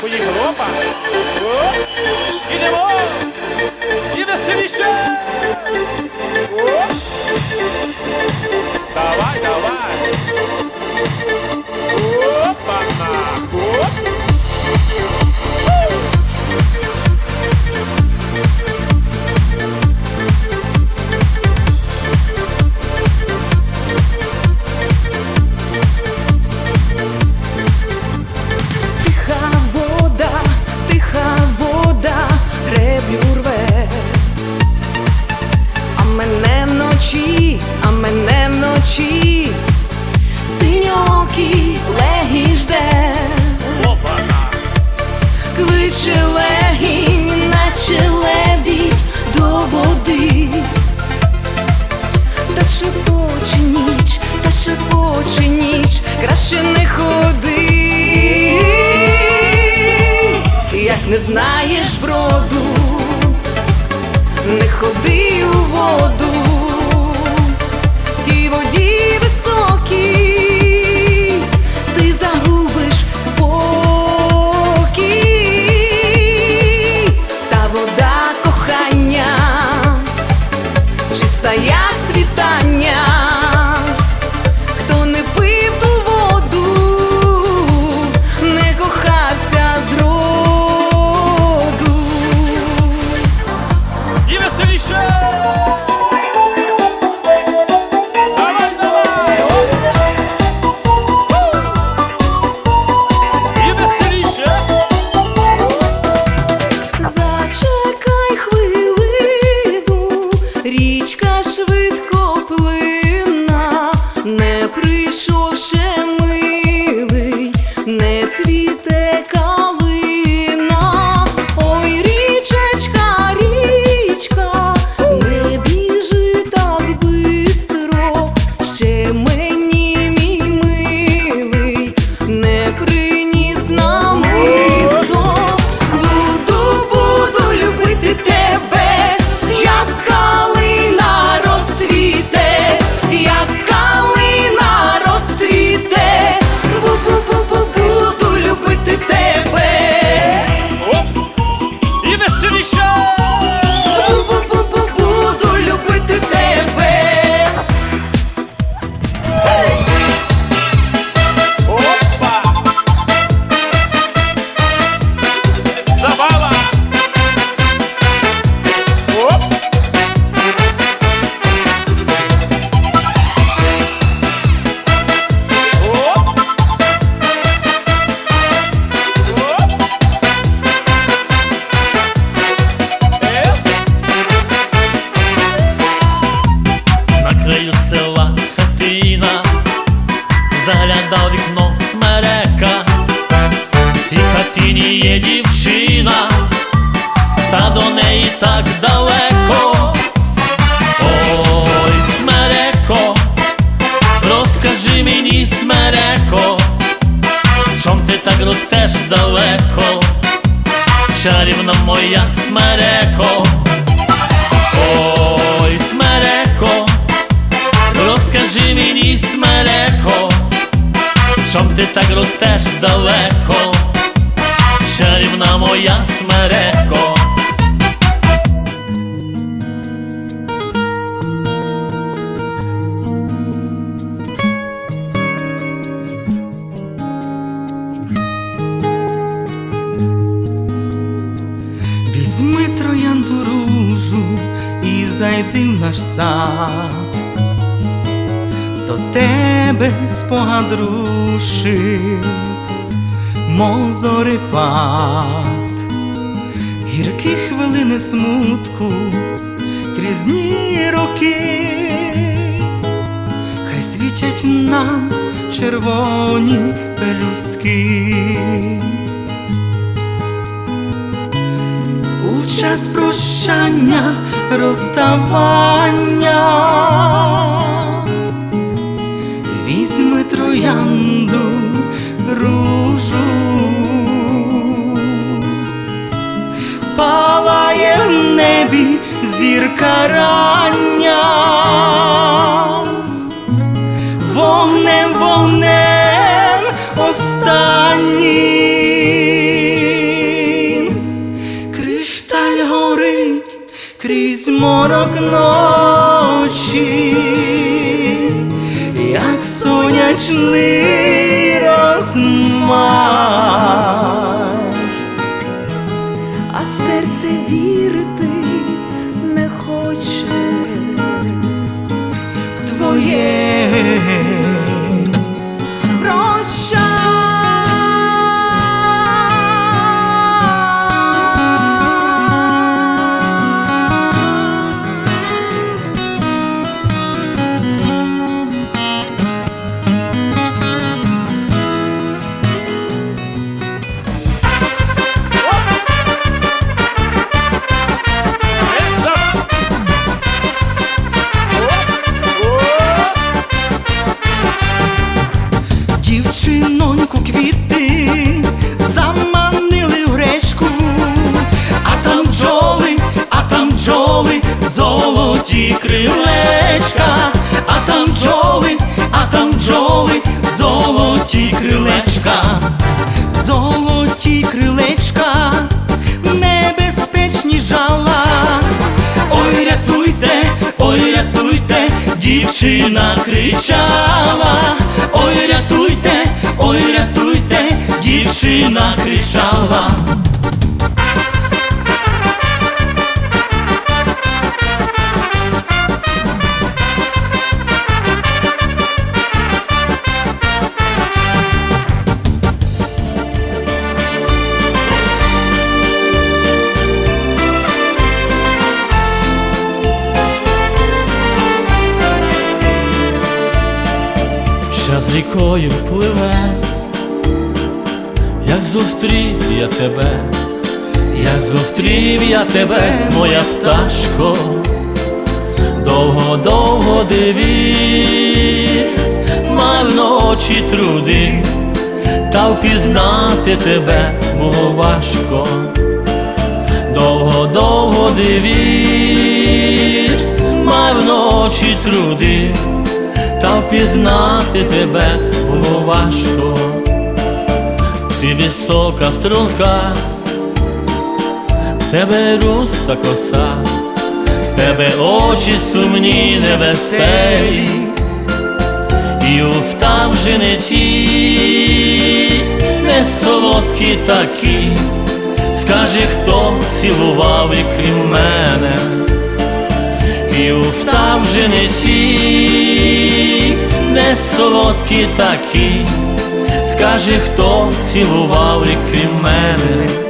ผู้หญิงหัวป่ะ кличе легінь, наче лебідь до води. Та шепоче ніч, та шепоче ніч, краще не ходи, як не знаєш броду, не ходи у воду, ти так ростеш далеко, чарівна моя смереко. Візьми троянду ружу і зайди в наш сад, до тебе спогад рушив, мов зорепад, гіркі хвилини смутку крізь дні роки, хай світять нам червоні пелюстки. У час прощання, розставання, троянду дружу, палає в небі зірка рання, вогнем, вогнем останнім. Кришталь горить крізь морок ночі. sleep. Золоті крилечка, золоті крилечка, небезпечні жала. Ой, рятуйте, ой, рятуйте, дівчина кричала. Ой, рятуйте, ой, рятуйте, дівчина кричала. Рікою пливе, як зустрів я тебе, як зустрів я тебе, моя пташко, довго-довго дивись, мав ночі труди, та впізнати тебе було важко, довго-довго дивись, мав ночі труди та впізнати тебе було важко. Ти висока струнка, в тебе руса коса, в тебе очі сумні, невеселі, і уста вже не ті, не солодкі такі, скажи, хто цілував і крім мене і та не ті, не солодкі такі, скаже, хто цілував і крім мене.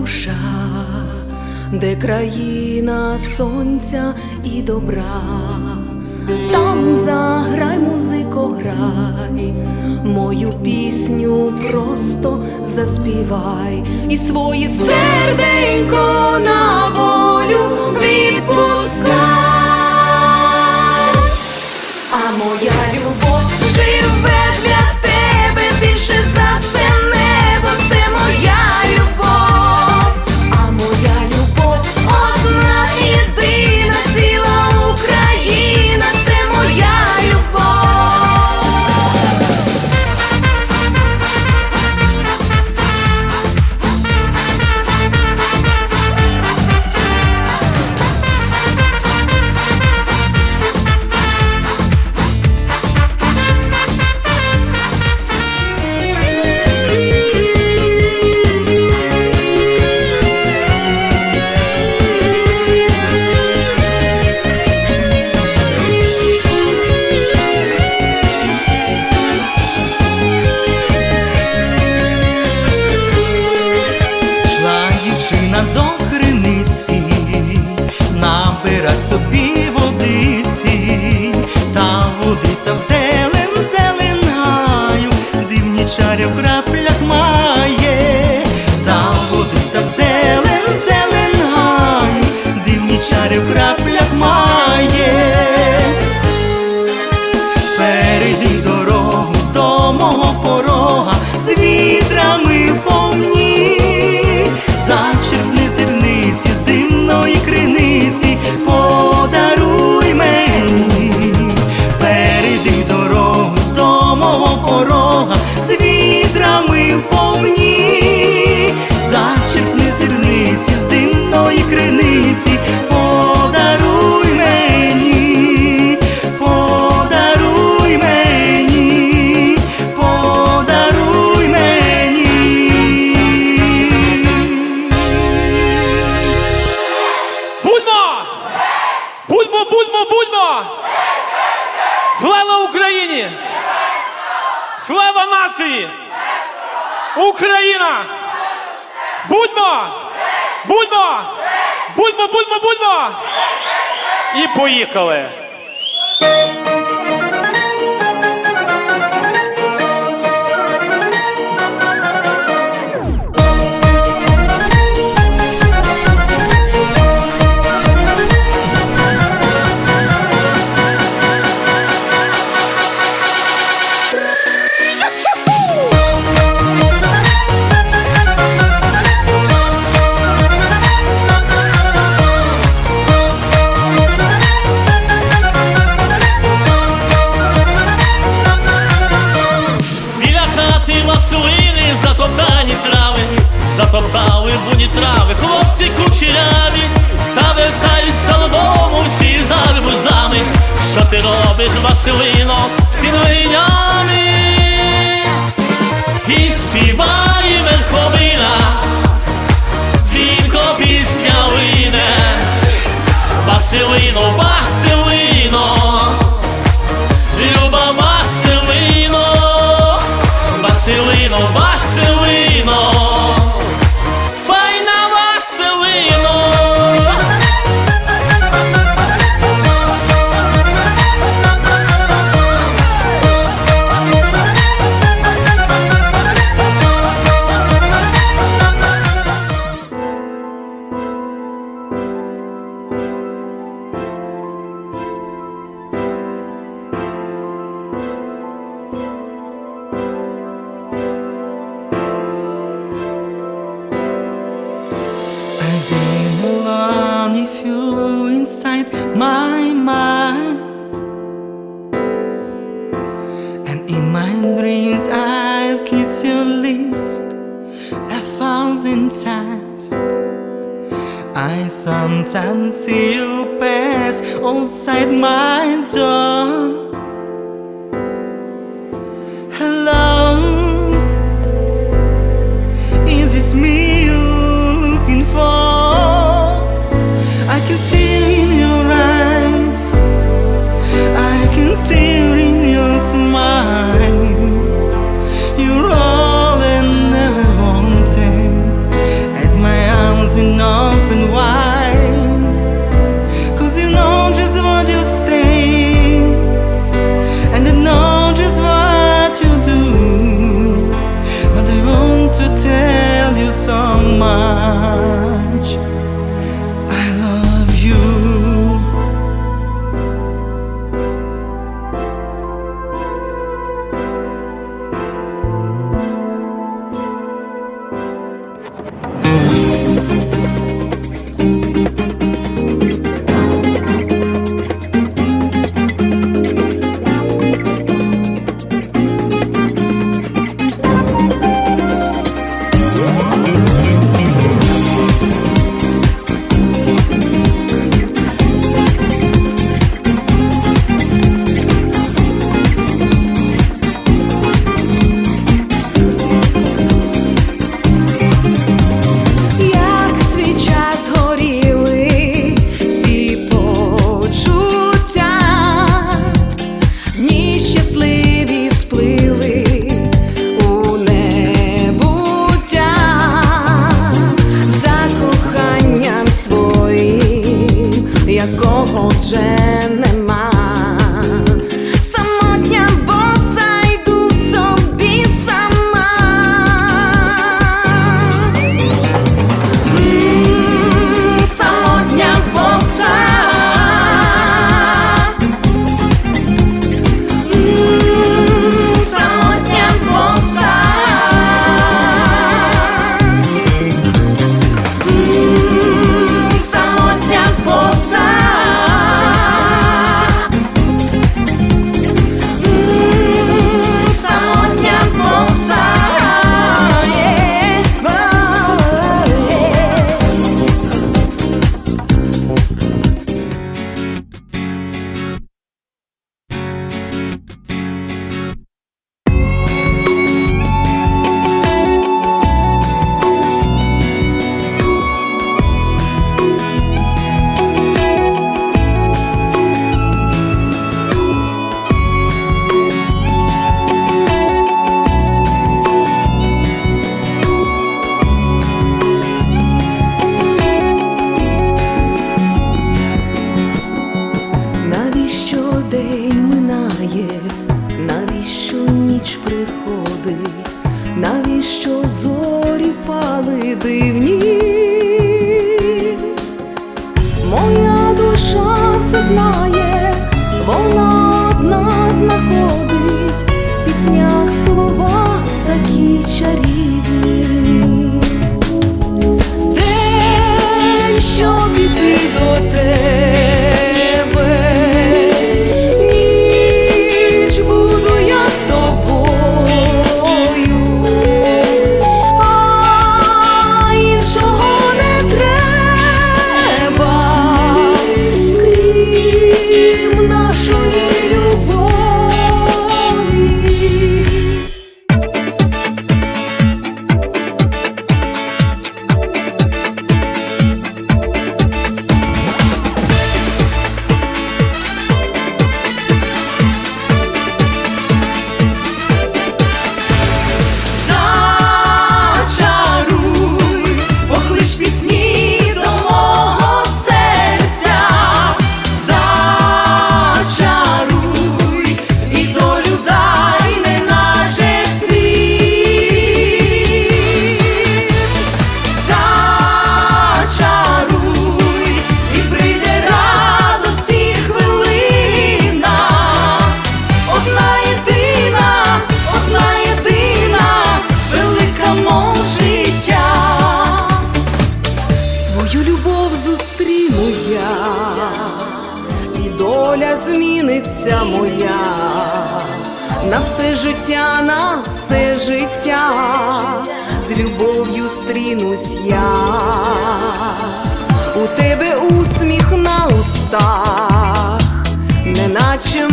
Душа, де країна сонця і добра, там заграй, музико, грай, мою пісню просто заспівай і своє серденько на волю відпускай. А моя Україна! Будьмо! Будьмо! Будьмо, будьмо, будьмо! І поїхали! nos va a thousand times. I sometimes see you pass outside my door.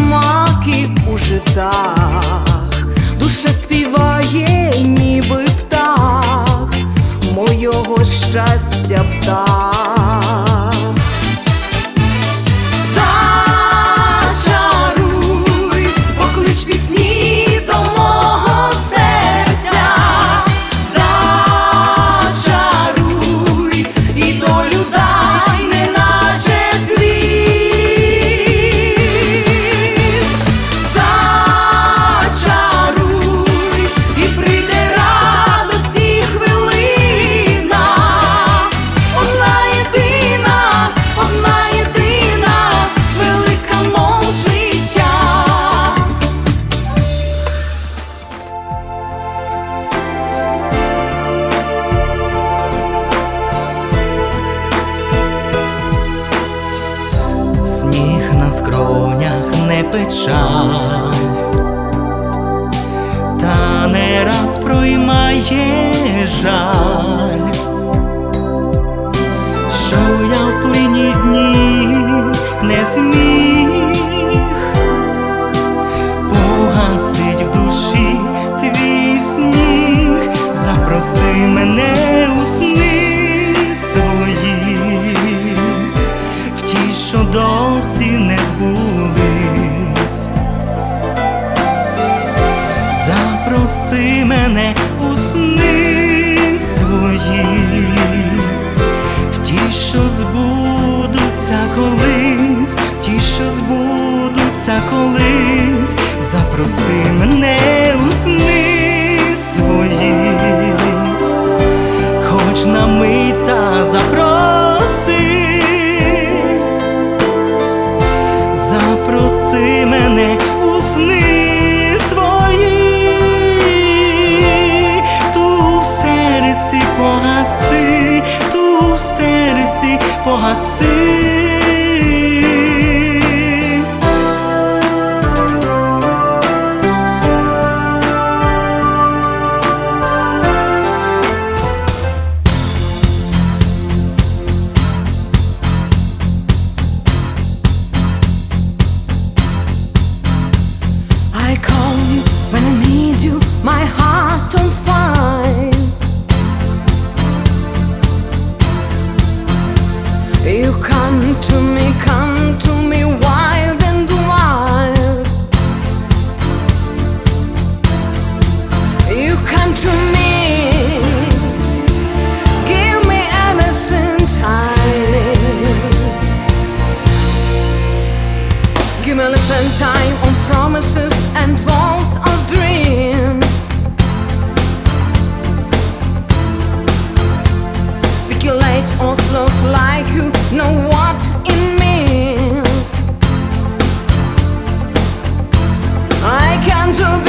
Маки у житах, душа співає, ніби птах, мого щастя птах. мене у сни свої, в ті, що збудуться колись, ті, що збудуться колись, запроси мене у сни свої, хоч на мить macio. Give me a little time on promises and vault of dreams. Speculate on love like you know what it means. I can't do.